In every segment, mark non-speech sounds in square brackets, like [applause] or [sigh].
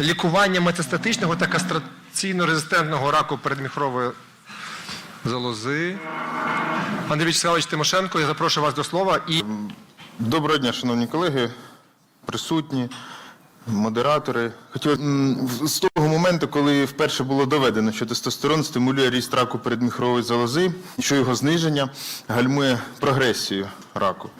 лікування метастатичного та кастраційно-резистентного раку передміхрової залози. Андрій Вячеславович Тимошенко, я запрошую вас до слова. І Доброго дня, шановні колеги, присутні, модератори. Хотів з того моменту, коли вперше було доведено, що тестостерон стимулює ріст раку передміхрової залози, що його зниження гальмує прогресію раку.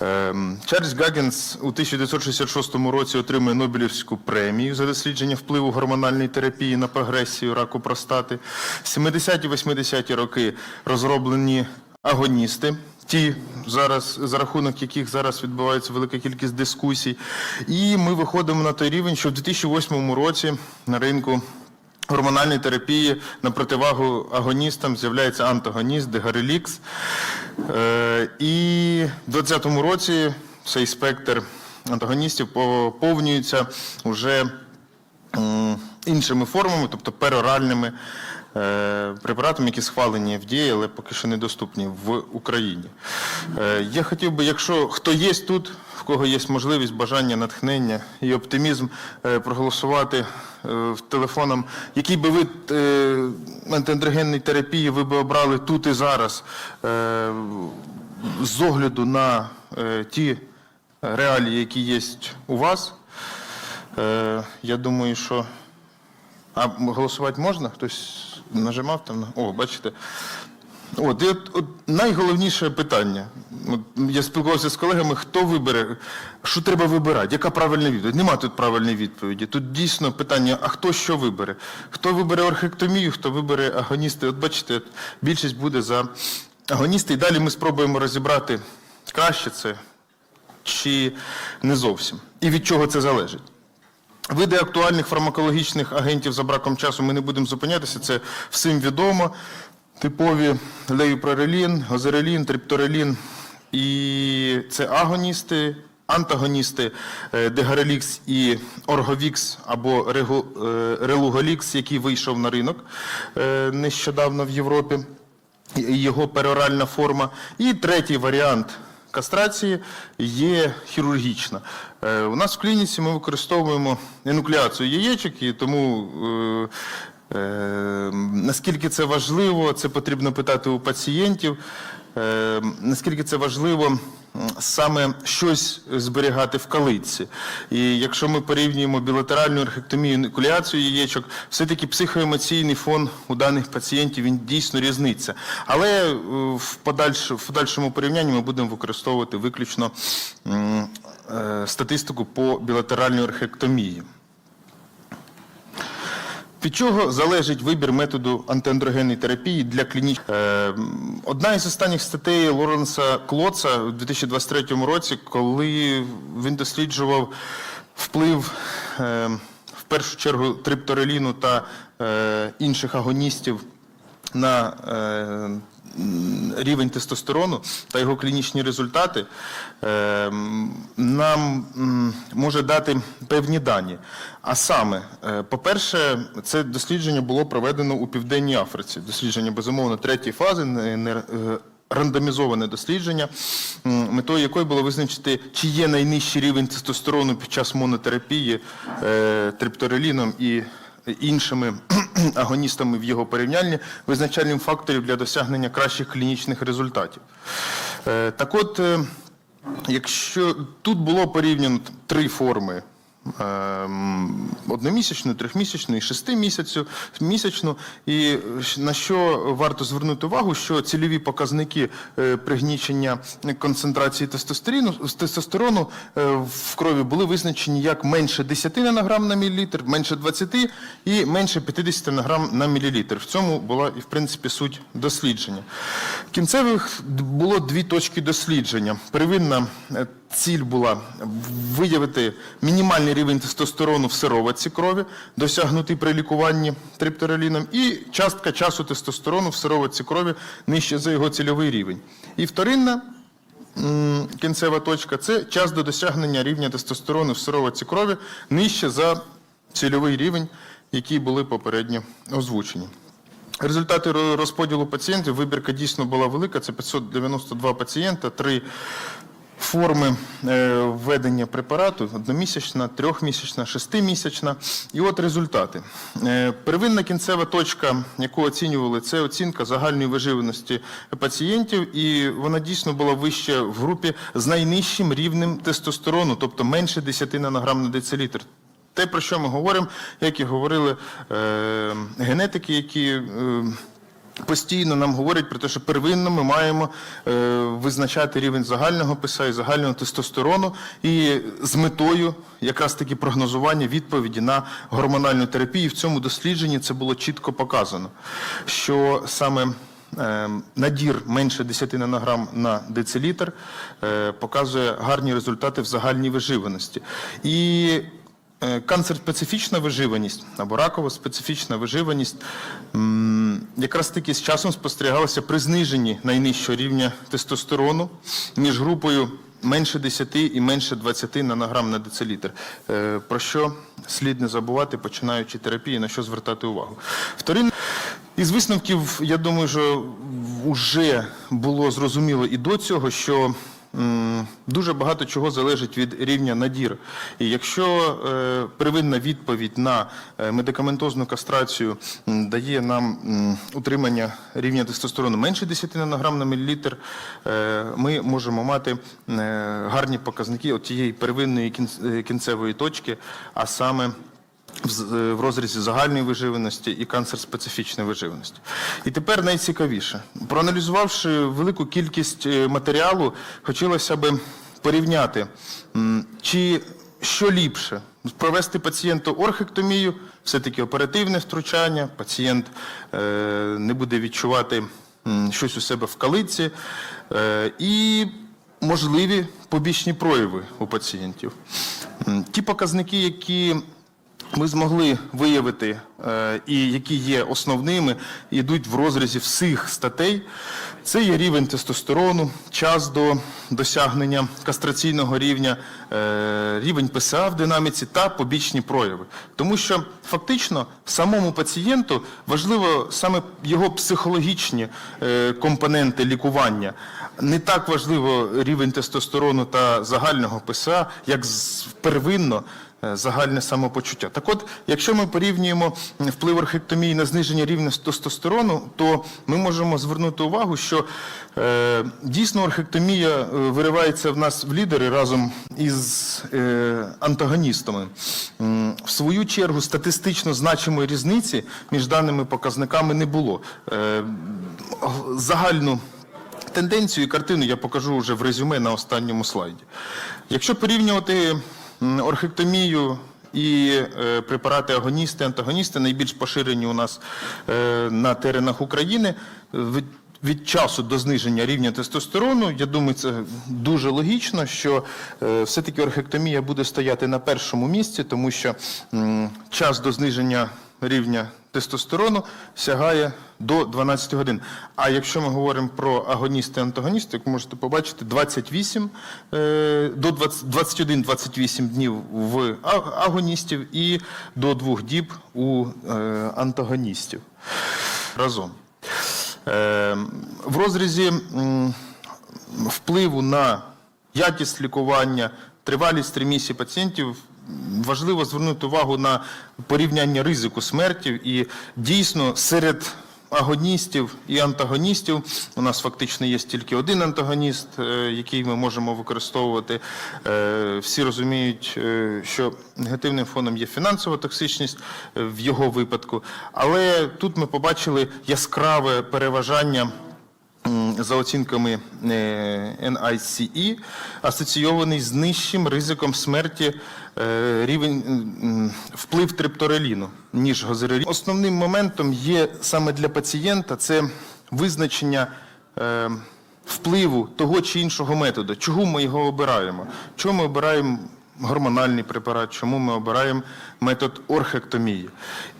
Ем, Чарльз Гаггенс у 1966 році отримує Нобелівську премію за дослідження впливу гормональної терапії на прогресію раку простати. 70-80-ті роки розроблені агоністи, ті зараз за рахунок яких зараз відбувається велика кількість дискусій. І ми виходимо на той рівень, що в 2008 році на ринку гормональної терапії на противагу агоністам з'являється антагоніст Дегарелікс. Е, І в 2020 році цей спектр антагоністів поповнюється вже іншими формами, тобто пероральними е, препаратами, які схвалені FDA, але поки що недоступні в Україні. Е, Я хотів би, якщо хто є тут, в кого є можливість, бажання, натхнення і оптимізм, е, проголосувати в телефоном, який би вид е, антиандрогенної терапії ви би обрали тут і зараз, з огляду на ті реалії, які є у вас. Я думаю, що. А голосувати можна? Хтось нажимав там? О, бачите. От, і от, от найголовніше питання. От, я спілкувався з колегами, хто вибере, що треба вибирати, яка правильна відповідь? Нема тут правильної відповіді. Тут дійсно питання, а хто що вибере? Хто вибере орхектомію, хто вибере агоністи? От бачите, от, більшість буде за агоністи. І далі ми спробуємо розібрати, краще це чи не зовсім. І від чого це залежить. Види актуальних фармакологічних агентів за браком часу ми не будемо зупинятися, це всім відомо. Типові леюпрорелін, озерелін, трипторелін. І це агоністи, антагоністи е, Дегарелікс і Орговікс або е, Релуголікс, який вийшов на ринок е, нещодавно в Європі, його пероральна форма. І третій варіант кастрації є хірургічна. Е, У нас в клініці ми використовуємо енуклеацію яєчок, і тому е, е, наскільки це важливо, це потрібно питати у пацієнтів. Наскільки це важливо саме щось зберігати в калиці. І якщо ми порівнюємо білатеральну архектомію і нікуляцію яєчок, все-таки психоемоційний фон у даних пацієнтів він дійсно різниться. Але е, в, подальш, в подальшому порівнянні ми будемо використовувати виключно е, статистику по білатеральній архектомії. Від чого залежить вибір методу антиандрогенної терапії для клінічних? Е, Одна із останніх статей Лоренса Клоца у 2023 році, коли він досліджував вплив е, в першу чергу триптореліну та е, інших агоністів на рівень тестостерону та його клінічні результати, е, нам може дати певні дані. А саме, е, по-перше, це дослідження було проведено у Південній Африці. Дослідження, безумовно, третьої фази, е, рандомізоване дослідження, метою якої було визначити, чи є найнижчий рівень тестостерону під час монотерапії е, триптореліном і іншими [clears throat] агоністами в його порівнянні визначальним факторів для досягнення кращих клінічних результатів. Е, Так от, е, якщо тут було порівняно три форми. Ем, Одномісячну, трьохмісячну і шестимісячну, місячну. І на що варто звернути увагу, що цільові показники е, пригнічення концентрації тестостерону, тестостерону в крові були визначені як менше 10 нанограм на мілілітр, менше 20 і менше 50 нанограм на мілілітр. В цьому була і в принципі суть дослідження. Кінцевих було дві точки дослідження. Первинна е, ціль була виявити мінімальний рівень тестостерону в сироватці крові, досягнутий при лікуванні триптореліном, і частка часу тестостерону в сироватці крові нижче за його цільовий рівень. І вторинна кінцева точка це час до досягнення рівня тестостерону в сироватці крові нижче за цільовий рівень, які були попередньо озвучені. Результати розподілу пацієнтів, вибірка дійсно була велика, це 592 пацієнта, три форми е, введення препарату одномісячна, трьохмісячна, шестимісячна. І от результати. Е, Первинна кінцева точка, яку оцінювали, це оцінка загальної виживаності пацієнтів, і вона дійсно була вища в групі з найнижчим рівнем тестостерону, тобто менше 10 нанограм на децилітр. Те, про що ми говоримо, як і говорили е, генетики, які е, постійно нам говорять про те, що первинно ми маємо е, визначати рівень загального ПСА і загального тестостерону, і з метою якраз таки прогнозування відповіді на гормональну терапію. В цьому дослідженні це було чітко показано, що саме е, надір менше 10 нанограм на децилітр е, показує гарні результати в загальній виживаності. І Канцер-специфічна виживаність або ракова-специфічна виживаність якраз таки з часом спостерігалася при зниженні найнижчого рівня тестостерону між групою менше 10 і менше 20 нанограм на децилітр. Е, Про що слід не забувати, починаючи терапію, на що звертати увагу. Вторинне із висновків, я думаю, що вже було зрозуміло і до цього, що дуже багато чого залежить від рівня надір. І якщо е, первинна відповідь на е, медикаментозну кастрацію дає нам утримання рівня тестостерону менше 10 нанограм на мілілітр, е, ми можемо мати гарні показники от тієї первинної кінцевої точки, а саме е, в розрізі загальної виживаності і канцер-специфічної виживаності. І тепер найцікавіше. Проаналізувавши велику кількість е, матеріалу, хотілося би порівняти, чи що ліпше провести пацієнту орхектомію, все-таки оперативне втручання, пацієнт е, не буде відчувати щось у себе в калиці, і можливі побічні прояви у пацієнтів. Ті показники, які ми змогли виявити е, і які є основними, йдуть в розрізі всіх статей. Це є рівень тестостерону, час до досягнення кастраційного рівня, е, рівень ПСА в динаміці та побічні прояви. Тому що фактично самому пацієнту важливо саме його психологічні е, компоненти лікування. Не так важливо рівень тестостерону та загального ПСА, як первинно загальне самопочуття. Так от, якщо ми порівнюємо вплив орхектомії на зниження рівня тестостерону, то ми можемо звернути увагу, що е, дійсно орхектомія е, виривається в нас в лідери разом із е, антагоністами. В свою чергу статистично значимої різниці між даними показниками не було. Е, загальну Тенденцію і картину я покажу вже в резюме на останньому слайді. Якщо порівнювати орхектомію і е, препарати агоністи, антагоністи, найбільш поширені у нас е, на теренах України, від, часу до зниження рівня тестостерону, я думаю, це дуже логічно, що е, все-таки орхектомія буде стояти на першому місці, тому що час до зниження рівня тестостерону сягає до 12 годин. А якщо ми говоримо про агоністи антагоністи, як можете побачити, 28 е, до 21-28 днів в агоністів і до двох діб у е, антагоністів разом. Е, В розрізі впливу на якість лікування, тривалість ремісії пацієнтів. Важливо звернути увагу на порівняння ризику смерті. І дійсно серед агоністів і антагоністів у нас фактично є тільки один антагоніст, е, який ми можемо використовувати. Е, Всі розуміють, е, що негативним фоном є фінансова токсичність в його випадку. Але тут ми побачили яскраве переважання за оцінками е, NICE, асоційований з нижчим ризиком смерті е, рівень вплив триптореліну, ніж газереліну. Основним моментом є саме для пацієнта це визначення е, впливу того чи іншого методу. Чого ми його обираємо? Чому ми обираємо гормональний препарат, чому ми обираємо метод орхектомії.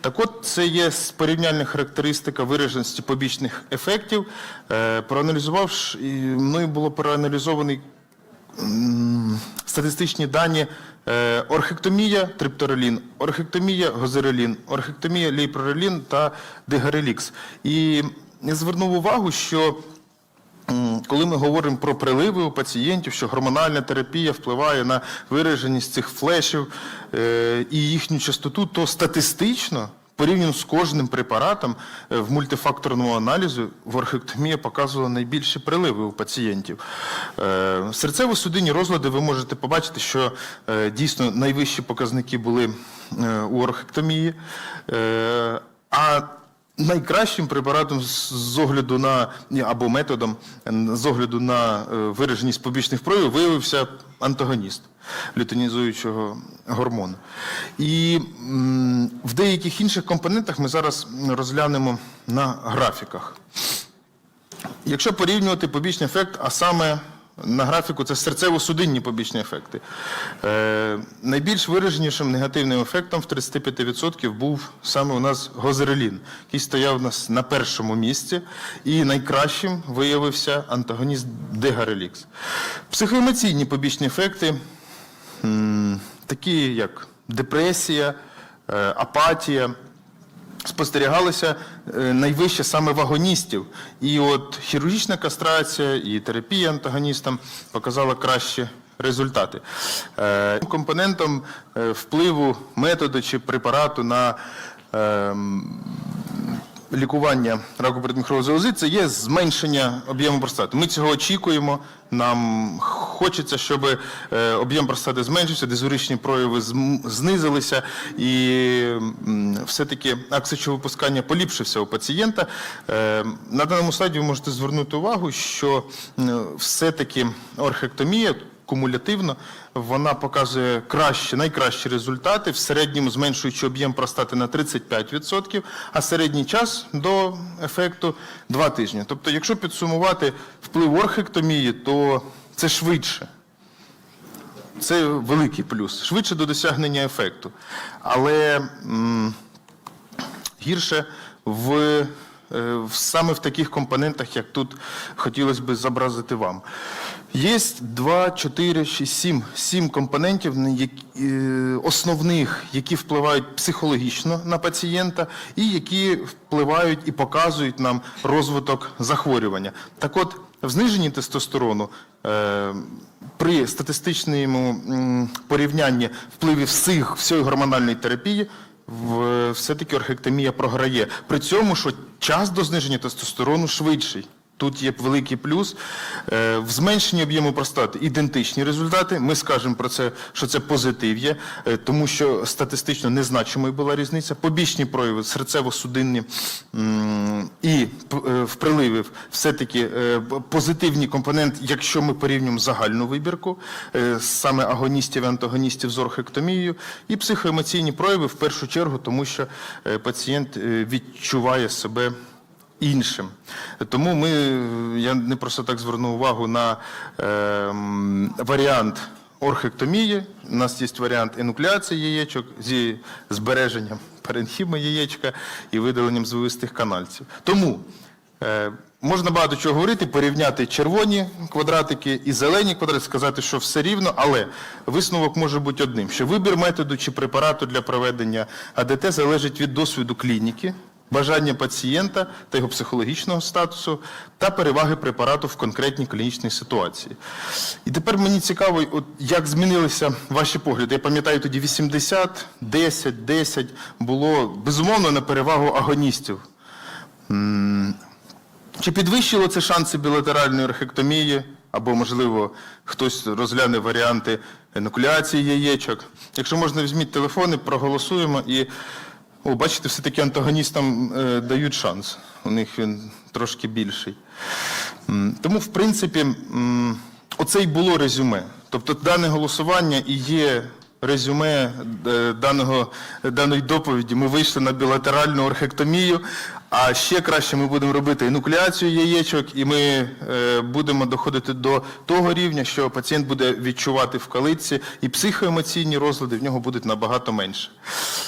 Так от, це є порівняльна характеристика вираженості побічних ефектів. Е, Проаналізувавши, мною було проаналізований статистичні дані е, орхектомія трипторелін, орхектомія гозерелін, орхектомія лейпрорелін та дегарелікс. І я звернув увагу, що коли ми говоримо про приливи у пацієнтів, що гормональна терапія впливає на вираженість цих флешів е, і їхню частоту, то статистично. Порівняно з кожним препаратом е, в мультифакторному аналізу орхектомія показувала найбільші приливи у пацієнтів. Е, Серцево-судинні розлади ви можете побачити, що дійсно найвищі показники були у орхектомії. А Найкращим препаратом з огляду на або методом з огляду на е, вираженість побічних проявів виявився антагоніст лютинізуючого гормону. І в деяких інших компонентах ми зараз розглянемо на графіках. Якщо порівнювати побічний ефект, а саме на графіку це серцево-судинні побічні ефекти. Е, найбільш вираженішим негативним ефектом в 35% був саме у нас гозерелін, який стояв у нас на першому місці, і найкращим виявився антагоніст дегарелікс. Психоемоційні побічні ефекти, такі як депресія, е, апатія, спостерігалися е, найвище саме в агоністів. І от хірургічна кастрація і терапія антагоністам показала кращі результати. Е, Компонентом е, впливу методу чи препарату на ем, лікування раку передміхрової залози це є зменшення об'єму простати. Ми цього очікуємо. Нам хочеться, щоб е, об'єм простати зменшився, дезуричні прояви знизилися, і все-таки акт сечовипускання поліпшився у пацієнта. Е, На даному слайді ви можете звернути увагу, що все-таки орхектомія кумулятивно вона показує краще, найкращі результати, в середньому зменшуючи об'єм простати на 35%, а середній час до ефекту 2 тижні. Тобто, якщо підсумувати вплив орхектомії, то це швидше. Це великий плюс. Швидше до досягнення ефекту. Але м, гірше в, е, саме в таких компонентах, як тут хотілося б зобразити вам. Є 2, 4, 6, 7, 7 компонентів, е, основних, які впливають психологічно на пацієнта, і які впливають і показують нам розвиток захворювання. Так от, в зниженні тестостерону е, при статистичному порівнянні впливів всіх, всієї гормональної терапії все-таки орхектомія програє. При цьому, що час до зниження тестостерону швидший. Тут є великий плюс. Е, В зменшенні об'єму простати ідентичні результати. Ми скажемо про це, що це позитив є, е, тому що статистично незначимою була різниця. Побічні прояви серцево-судинні і е, в приливі все-таки позитивні компоненти, якщо ми порівнюємо загальну вибірку, саме агоністів і антагоністів з орхектомією, і психоемоційні прояви в першу чергу, тому що пацієнт відчуває себе іншим. Тому ми, я не просто так звернув увагу на ем, варіант орхектомії. У нас є варіант енуклеації яєчок зі збереженням паренхіми яєчка і видаленням звивистих канальців. Тому е, можна багато чого говорити, порівняти червоні квадратики і зелені квадратики, сказати, що все рівно, але висновок може бути одним: що вибір методу чи препарату для проведення АДТ залежить від досвіду клініки бажання пацієнта та його психологічного статусу та переваги препарату в конкретній клінічній ситуації. І тепер мені цікаво, от як змінилися ваші погляди. Я пам'ятаю тоді 80, 10, 10 було безумовно на перевагу агоністів. Чи підвищило це шанси білатеральної орхектомії? Або, можливо, хтось розгляне варіанти енукуляції яєчок. Якщо можна, візьміть телефони, проголосуємо і о, бачите, все-таки антагоністам е, дають шанс. У них він трошки більший. Тому, в принципі, оце й було резюме. Тобто дане голосування і є резюме е, даного, даної доповіді. Ми вийшли на білатеральну орхектомію, а ще краще ми будемо робити енуклеацію яєчок, і ми е, будемо доходити до того рівня, що пацієнт буде відчувати в калиці, і психоемоційні розлади в нього будуть набагато менше.